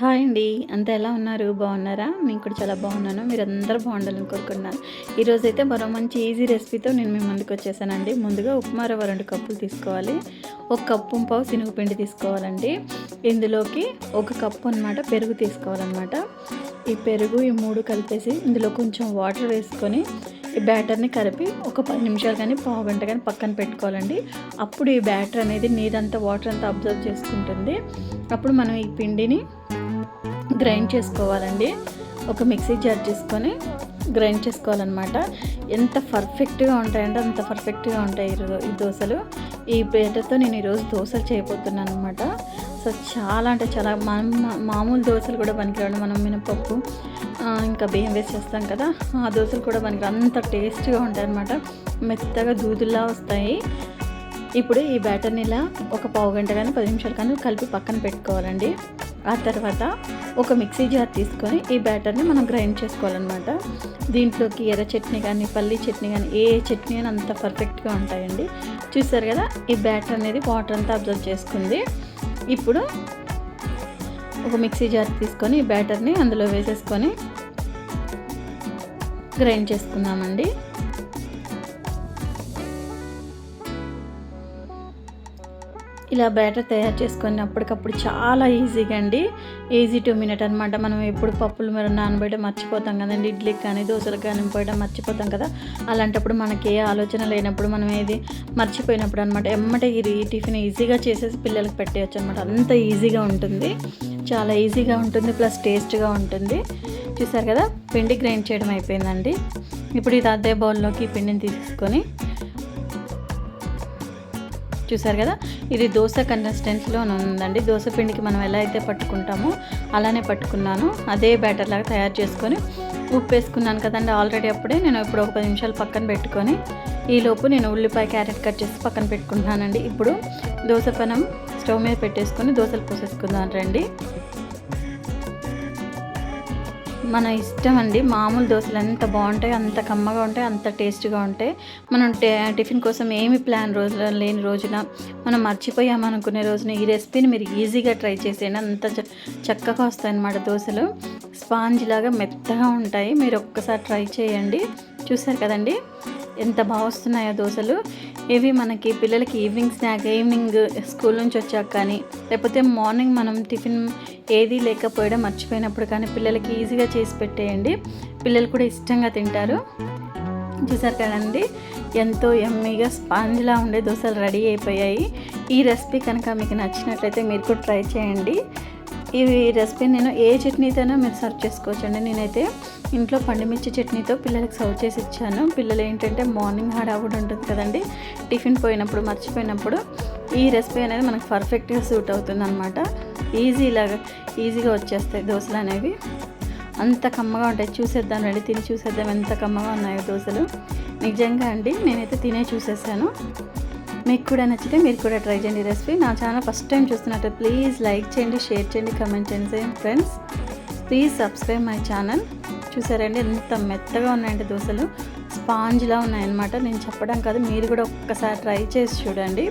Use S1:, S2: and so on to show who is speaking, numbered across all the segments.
S1: Hi అండి. అంతా ఎలా ఉన్నారు? బాగున్నారా? నేను కూడా చాలా బాగున్నాను. మీరు అందరూ బాగుండాలని కోరుకున్నాను ఈరోజైతే అయితే మరో మంచి ఈజీ రెసిపీతో నేను మీ ముందుకు వచ్చేసానండి. ముందుగా ఉప్మా రవ్వ రెండు కప్పులు తీసుకోవాలి. ఒక కప్పు పావు శనగపిండి తీసుకోవాలండి. ఇందులోకి ఒక కప్పు అనమాట పెరుగు తీసుకోవాలన్నమాట. ఈ పెరుగు ఈ మూడు కలిపేసి ఇందులో కొంచెం వాటర్ వేసుకొని ఈ బ్యాటర్ని కలిపి ఒక పది నిమిషాలు కానీ పావు గంట కానీ పక్కన పెట్టుకోవాలండి. అప్పుడు ఈ బ్యాటర్ అనేది నీరంతా వాటర్ అంతా అబ్జర్వ్ చేసుకుంటుంది. అప్పుడు మనం ఈ పిండిని గ్రైండ్ చేసుకోవాలండి. ఒక మిక్సీ జార్ చేసుకొని గ్రైండ్ చేసుకోవాలన్నమాట. ఎంత పర్ఫెక్ట్గా ఉంటాయంటే అంత పర్ఫెక్ట్గా ఉంటాయి ఈ దోశలు. ఈ ప్లేటర్తో నేను ఈరోజు దోశలు చేయబోతున్నాను అనమాట సో చాలా అంటే చాలా మనం మామూలు దోశలు కూడా పనికిరాడు మనం మినపప్పు ఇంకా బియ్యం వేసి చేస్తాం కదా ఆ దోశలు కూడా మనకి అంత టేస్ట్గా ఉంటాయి అనమాట మెత్తగా దూదుల్లా వస్తాయి. ఇప్పుడు ఈ బ్యాటర్ని ఇలా ఒక పావు గంట కానీ పది నిమిషాలు కానీ కలిపి పక్కన పెట్టుకోవాలండి. ఆ తర్వాత ఒక మిక్సీ జార్ తీసుకొని ఈ బ్యాటర్ని మనం గ్రైండ్ చేసుకోవాలన్నమాట. దీంట్లోకి ఎర్ర చట్నీ కానీ పల్లి చట్నీ కానీ ఏ చట్నీ అని అంత పర్ఫెక్ట్గా ఉంటాయండి. చూస్తారు కదా ఈ బ్యాటర్ అనేది వాటర్ అంతా అబ్జర్వ్ చేసుకుంది. ఇప్పుడు ఒక మిక్సీ జార్ తీసుకొని బ్యాటర్ని అందులో వేసేసుకొని గ్రైండ్ చేసుకుందామండి. ఇలా బ్యాటర్ తయారు చేసుకొని అప్పటికప్పుడు చాలా ఈజీగా అండి. ఈజీ టూ మినిట్ అనమాట మనం ఎప్పుడు పప్పులు మీరు నానబెట్టడం మర్చిపోతాం కదండి. ఇడ్లీకి కానీ దోశలకు కానీ పోయడం మర్చిపోతాం కదా. అలాంటప్పుడు మనకి ఏ ఆలోచన లేనప్పుడు మనం ఏది మర్చిపోయినప్పుడు అనమాట ఎమ్మటే ఇది టిఫిన్ ఈజీగా చేసేసి పిల్లలకు పెట్టేయచ్చు అనమాట అంత ఈజీగా ఉంటుంది. చాలా ఈజీగా ఉంటుంది. ప్లస్ టేస్ట్గా ఉంటుంది. చూసారు కదా? పిండి గ్రైండ్ చేయడం అయిపోయిందండి. ఇప్పుడు ఇది అదే బౌల్లోకి పిండిని తీసుకొని చూసారు కదా? ఇది దోశ కన్సిస్టెన్సీలో ఉందండి. దోశ పిండికి మనం ఎలా అయితే పట్టుకుంటామో అలానే పట్టుకున్నాను. అదే బ్యాటర్ లాగా తయారు చేసుకొని ఉప్పు వేసుకున్నాను కదండి ఆల్రెడీ అప్పుడే. నేను ఇప్పుడు ఒక పది నిమిషాలు పక్కన పెట్టుకొని ఈలోపు నేను ఉల్లిపాయ క్యారెట్ కట్ చేసి పక్కన పెట్టుకుంటున్నానండి. ఇప్పుడు దోశ పనం స్టవ్ మీద పెట్టేసుకొని దోశలు పోసేసుకుందాం రండి. మన ఇష్టం అండి. మామూలు దోశలు ఎంత బాగుంటాయి అంత కమ్మగా ఉంటాయి అంత టేస్ట్గా ఉంటాయి. మనం టిఫిన్ కోసం ఏమి ప్లాన్ రోజు లేని రోజున మనం మర్చిపోయామనుకునే రోజున ఈ రెసిపీని మీరు ఈజీగా ట్రై చేసేయండి. అంత చక్కగా వస్తాయి అన్నమాట దోశలు. స్పాంజ్ లాగా మెత్తగా ఉంటాయి. మీరు ఒక్కసారి ట్రై చేయండి. చూసారు కదండి? ఎంత బాగా వస్తున్నాయో దోశలు. ఇవి మనకి పిల్లలకి ఈవినింగ్ స్నాక్ ఈవినింగ్ స్కూల్ నుంచి వచ్చాక కానీ లేకపోతే మార్నింగ్ మనం టిఫిన్ ఏది లేకపోయడం మర్చిపోయినప్పుడు కానీ పిల్లలకి ఈజీగా చేసి పెట్టేయండి. పిల్లలు కూడా ఇష్టంగా తింటారు. చూసారు కదండి? ఎంతో ఎమ్మీగా స్పాంజ్లా ఉండే దోశలు రెడీ అయిపోయాయి. ఈ రెసిపీ కనుక మీకు నచ్చినట్లయితే మీరు కూడా ట్రై చేయండి. ఈ రెసిపీ నేను ఏ చట్నీతోనో మీరు సర్వ్ చేసుకోవచ్చు అండి నేనైతే ఇంట్లో పండుమిర్చి చట్నీతో పిల్లలకి సర్వ్ చేసి ఇచ్చాను. పిల్లలు ఏంటంటే మార్నింగ్ హడావుడ్ ఉంటుంది కదండి. టిఫిన్ పోయినప్పుడు మర్చిపోయినప్పుడు ఈ రెసిపీ అనేది మనకు పర్ఫెక్ట్గా సూట్ అవుతుంది అనమాట ఈజీలాగా ఈజీగా వచ్చేస్తాయి దోశలు అనేవి. అంత కమ్మగా ఉంటాయి. చూసేద్దాం రండి తిని చూసేద్దాం ఎంత కమ్మగా ఉన్నాయో దోశలు. నిజంగా అండి నేనైతే తినే చూసేసాను. మీకు కూడా నచ్చితే మీరు కూడా ట్రై చేయండి రెసిపీ. నా ఛానల్ ఫస్ట్ టైం చూస్తున్నట్టు ప్లీజ్ లైక్ చేయండి షేర్ చేయండి కమెంట్ చేయండి. Friends please subscribe my channel. చూసారండి ఎంత మెత్తగా ఉన్నాయండి దోశలు. స్పాంజ్లా ఉన్నాయన్నమాట. నేను చెప్పడం కాదు మీరు కూడా ఒక్కసారి ట్రై చేసి చూడండి.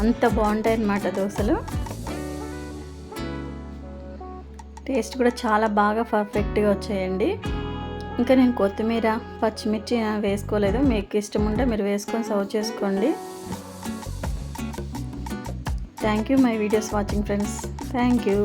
S1: అంత బాగుంటాయి అన్నమాట దోశలు. టేస్ట్ కూడా చాలా బాగా పర్ఫెక్ట్గా వచ్చాయండి. ఇంకా నేను కొత్తిమీర పచ్చిమిర్చి వేసుకోలేదు. మీకు ఇష్టం ఉంటే మీరు వేసుకొని సర్వ్ చేసుకోండి. Thank you my videos watching friends thank you